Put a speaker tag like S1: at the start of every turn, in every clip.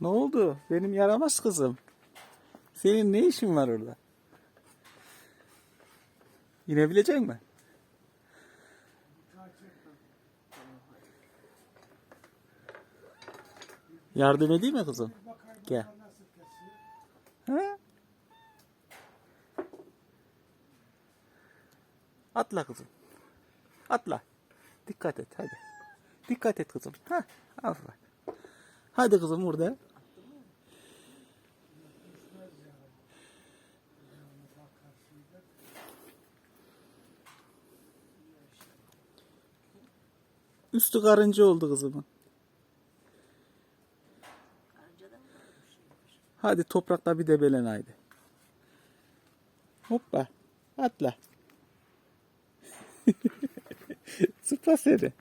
S1: Ne oldu? Benim yaramaz kızım. Senin ne işin var orada? İnebilecek mi? Yardım edeyim mi kızım? Gel. Ha? Atla kızım. Atla. Dikkat et hadi. Dikkat et kızım. Ha, aferin. Hadi kızım burada. Üstü karınca oldu kızımın. Hadi toprakla bir debelen haydi. Hoppa. Atla. Zıpla seni.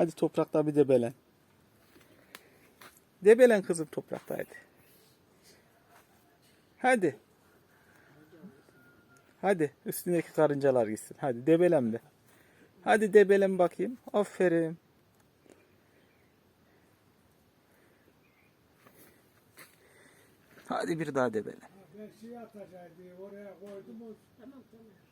S1: Hadi toprakla bir debelen. Debelen kızım toprakta hadi. Hadi. Üstündeki karıncalar gitsin. Hadi debelen de. Hadi debelen bakayım. Aferin. Hadi bir daha debelen.
S2: Ben şey atacaktı oraya koydum
S3: Tamam tamam.